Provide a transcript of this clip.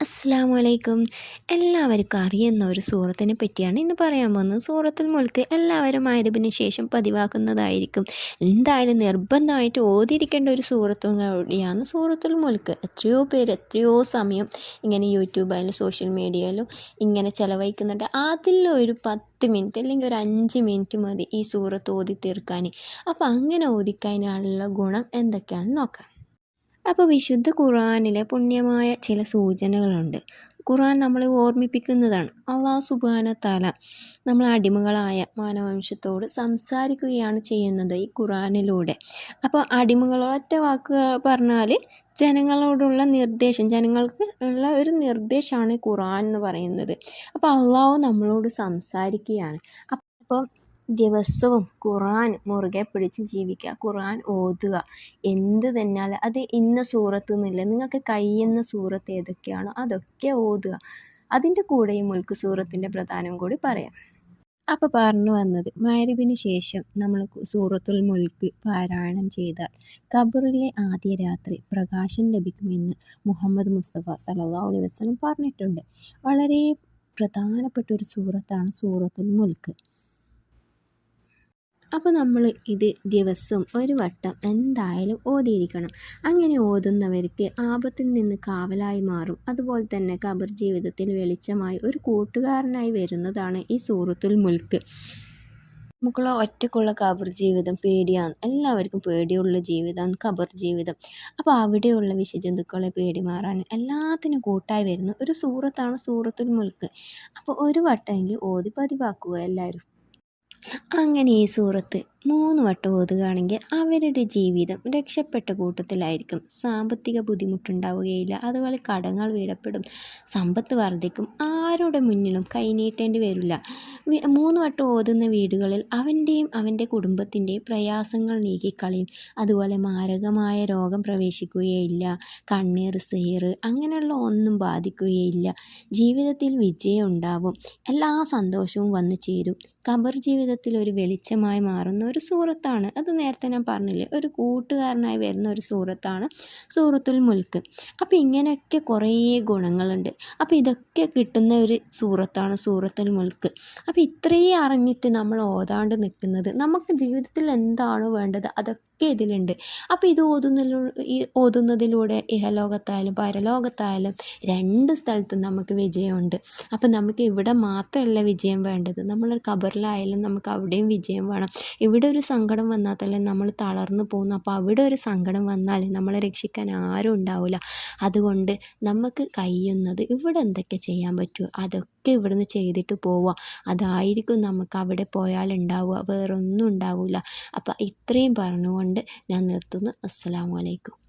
അസ്സാം എല്ലാവർക്കും അറിയുന്ന ഒരു സൂറത്തിനെ പറ്റിയാണ് ഇന്ന് പറയാൻ പോകുന്നത്. സൂറത്തുൽ മുൽക്ക് എല്ലാവരും ആയതിനു ശേഷം പതിവാക്കുന്നതായിരിക്കും. എന്തായാലും നിർബന്ധമായിട്ട് ഓതിരിക്കേണ്ട ഒരു സൂറത്തും കൂടിയാണ് സൂറത്തുൽ മുൽക്ക്. എത്രയോ പേര് എത്രയോ സമയം ഇങ്ങനെ യൂട്യൂബായാലും സോഷ്യൽ മീഡിയയിലും ഇങ്ങനെ ചിലവഴിക്കുന്നുണ്ട്. അതിലൊരു പത്ത് മിനിറ്റ് അല്ലെങ്കിൽ ഒരു അഞ്ച് മിനിറ്റ് മതി ഈ സൂറത്ത് ഓതി തീർക്കാൻ അപ്പോൾ അങ്ങനെ ഓതിക്കാനുള്ള ഗുണം എന്തൊക്കെയാണെന്ന് നോക്കാം. അപ്പോൾ വിശുദ്ധ ഖുറാനിലെ പുണ്യമായ ചില സൂചനകളുണ്ട്. ഖുറാൻ നമ്മളെ ഓർമ്മിപ്പിക്കുന്നതാണ്. അള്ളാഹു സുബാന താല നമ്മൾ അടിമകളായ മാനവംശത്തോട് സംസാരിക്കുകയാണ് ചെയ്യുന്നത് ഈ ഖുറാനിലൂടെ അപ്പോൾ അടിമകളൊറ്റ വാക്ക് പറഞ്ഞാൽ ജനങ്ങളോടുള്ള നിർദ്ദേശം ജനങ്ങൾക്ക് ഉള്ള ഒരു നിർദ്ദേശമാണ് ഖുറാൻ എന്ന് പറയുന്നത്. അപ്പോൾ അള്ളാഹു നമ്മളോട് സംസാരിക്കുകയാണ്. അപ്പം ദിവസവും ഖുർആൻ മുറുകെ പിടിച്ച് ജീവിക്കുക ഖുർആൻ ഓതുക. എന്ത് തന്നാൽ അത് ഇന്ന സൂറത്ത് നിങ്ങൾക്ക് കഴിയുന്ന സൂറത്ത് ഏതൊക്കെയാണോ അതൊക്കെ ഓതുക. അതിന്റെ കൂടെയും മുൽക്ക് സൂറത്തിന്റെ പ്രധാനം കൂടി പറയാം. അപ്പോൾ പറഞ്ഞു വന്നത് മഗ്‌രിബിന് ശേഷം നമ്മൾ സൂറത്തുൽ മുൽക്ക് പാരായണം ചെയ്താൽ ഖബറിലെ ആദ്യ രാത്രി പ്രകാശം ലഭിക്കുമെന്ന് മുഹമ്മദ് മുസ്തഫ സല്ലല്ലാഹു അലൈഹി വസല്ലം പറഞ്ഞിട്ടുണ്ട്. വളരെ പ്രധാനപ്പെട്ട ഒരു സൂറത്താണ് സൂറത്തുൽ മുൽക്ക്. അപ്പോൾ നമ്മൾ ഇത് ദിവസവും ഒരു വട്ടം എന്തായാലും ഓതിയിരിക്കണം. അങ്ങനെ ഓതുന്നവർക്ക് ആപത്തിൽ നിന്ന് കാവലായി മാറും. അതുപോലെ തന്നെ കബർ ജീവിതത്തിൽ വെളിച്ചമായി ഒരു കൂട്ടുകാരനായി വരുന്നതാണ് ഈ സൂറത്തുൽ മുൽക്ക്. നമുക്കുള്ള ഒറ്റക്കുള്ള കബർ ജീവിതം പേടിയാണ്. എല്ലാവർക്കും പേടിയുള്ള ജീവിതമാണ് കബർ ജീവിതം. അപ്പോൾ അവിടെയുള്ള വിഷജന്തുക്കളെ പേടി മാറാൻ എല്ലാത്തിനും കൂട്ടായി വരുന്ന ഒരു സൂറത്താണ് സൂറത്തുൽ മുൽക്ക്. അപ്പോൾ ഒരു വട്ടമെങ്കിൽ ഓതി പതിവാക്കുക എല്ലാവരും. അങ്ങനെ ഈ സൂറത്ത് മൂന്ന് വട്ടം ഓതുകയാണെങ്കിൽ അവരുടെ ജീവിതം രക്ഷപ്പെട്ട കൂട്ടത്തിലായിരിക്കും. സാമ്പത്തിക ബുദ്ധിമുട്ടുണ്ടാവുകയില്ല. അതുപോലെ കടങ്ങൾ വീടപ്പെടും. സമ്പത്ത് വർദ്ധിക്കും. ആരുടെ മുന്നിലും കൈനീട്ടേണ്ടി വരില്ല. മൂന്ന് വട്ടം ഓതുന്ന വീടുകളിൽ അവന്റെയും അവന്റെ കുടുംബത്തിന്റെയും പ്രയാസങ്ങൾ നീക്കിക്കളയും. അതുപോലെ മാരകമായ രോഗം പ്രവേശിക്കുകയില്ല. കണ്ണീർ സെയർ അങ്ങനെയുള്ള ഒന്നും ബാധിക്കുകയില്ല. ജീവിതത്തിൽ വിജയം ഉണ്ടാവും എല്ലാ സന്തോഷവും വന്നു ചേരും. കബർ ജീവിതത്തിൽ ഒരു വെളിച്ചമായി മാറുന്ന ഒരു സൂറത്താണ്. അത് നേരത്തെ ഞാൻ പറഞ്ഞില്ലേ ഒരു കൂട്ടുകാരനായി വരുന്ന ഒരു സൂറത്താണ് സൂറത്തുൽ മുൽക്ക്. അപ്പോൾ ഇങ്ങനെയൊക്കെ കുറേ ഗുണങ്ങളുണ്ട്. അപ്പോൾ ഇതൊക്കെ കിട്ടുന്ന ഒരു സൂറത്താണ് സൂറത്തുൽ മുൽക്ക്. അപ്പോൾ ഇത്രയും അറിഞ്ഞിട്ട് നമ്മൾ ഓതാണ്ട് നിൽക്കുന്നത് നമുക്ക് ജീവിതത്തിൽ എന്താണോ വേണ്ടത് അതൊക്കെ ഇതിലുണ്ട്. അപ്പോൾ ഇത് ഓതുന്നതിലൂടെ ഈ ഓതുന്നതിലൂടെ ഇഹലോകത്തായാലും പരലോകത്തായാലും രണ്ട് സ്ഥലത്തും നമുക്ക് വിജയമുണ്ട്. അപ്പോൾ നമുക്ക് ഇവിടെ മാത്രമല്ല വിജയം വേണ്ടത്. നമ്മൾ ഖബറിലായാലും നമുക്ക് അവിടെയും വിജയം വേണം. ഇവിടെ ഒരു സങ്കടം വന്നാൽ തന്നെ നമ്മൾ തളർന്നു പോകുന്നു. അപ്പോൾ അവിടെ ഒരു സങ്കടം വന്നാൽ നമ്മളെ രക്ഷിക്കാൻ ആരും ഉണ്ടാവില്ല. അതുകൊണ്ട് നമുക്ക് കഴിയുന്നത് ഇവിടെ എന്തൊക്കെ ചെയ്യാൻ പറ്റുമോ അതൊക്കെ ഇവിടുന്ന് ചെയ്തിട്ട് പോവുക അതായിരിക്കും നമുക്ക് അവിടെ പോയാൽ ഉണ്ടാവുക. വേറൊന്നും ഉണ്ടാവില്ല അപ്പം ഇത്രയും പറഞ്ഞുകൊണ്ട് കൊണ്ട് ഞാൻ നിർത്തുന്നു. അസ്സലാമു അലൈക്കും.